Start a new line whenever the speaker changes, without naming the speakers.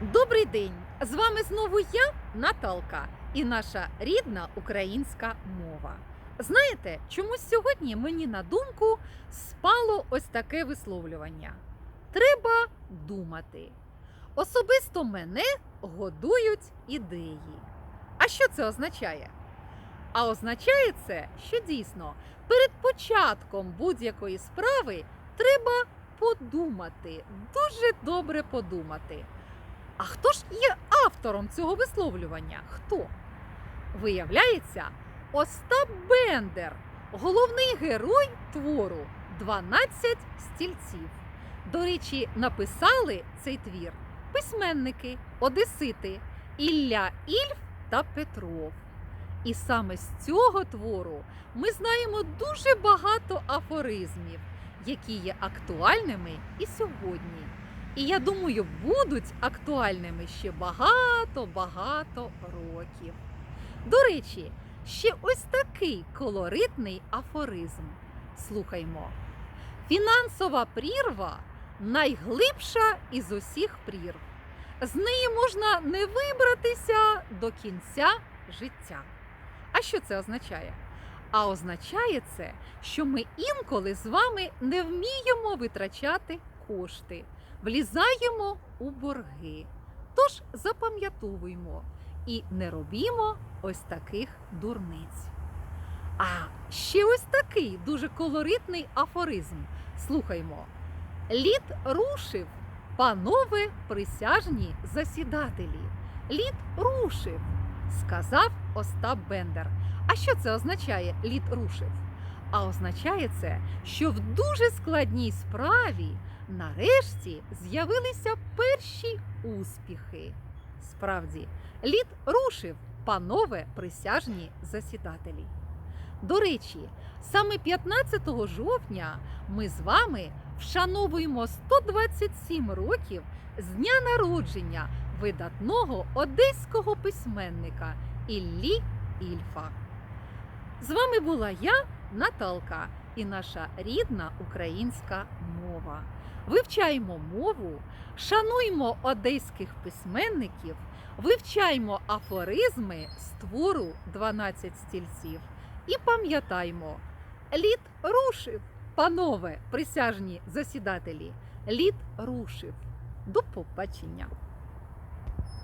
Добрий день! З вами знову я, Наталка, і наша рідна українська мова. Знаєте, чомусь сьогодні мені на думку спало ось таке висловлювання: Треба думати. Особисто мене годують ідеї. А що це означає? А означає це, що дійсно перед початком будь-якої справи треба подумати, дуже добре подумати. А хто ж є автором цього висловлювання? Хто? Виявляється, Остап Бендер, головний герой твору 12 стільців. До речі, написали цей твір письменники, одесити Ілля Ільф та Петров. І саме з цього твору ми знаємо дуже багато афоризмів, які є актуальними і сьогодні. І я думаю, будуть актуальними ще багато-багато років. До речі, ще ось такий колоритний афоризм. Слухаймо. Фінансова прірва найглибша із усіх прірв. З неї можна не вибратися до кінця життя. А що це означає? А означає це, що ми інколи з вами не вміємо витрачати кошти влізаємо у борги. Тож запам'ятовуємо і не робімо ось таких дурниць. А ще ось такий дуже колоритний афоризм. Слухаймо. Лід рушив, панове присяжні засідателі. Лід рушив, сказав Остап Бендер. А що це означає лід рушив? А означає це, що в дуже складній справі нарешті з'явилися перші успіхи. Справді, лід рушив, панове присяжні засідателі. До речі, саме 15 жовтня ми з вами вшановуємо 127 років з дня народження видатного одеського письменника Іллі Ільфа. З вами була я, Наталка, і наша рідна українська мова. Вивчаємо мову, шануймо одеських письменників, вивчаємо афоризми з твору 12 стільців і пам'ятаймо, лід рушив, панове присяжні засідателі, лід рушив. До побачення!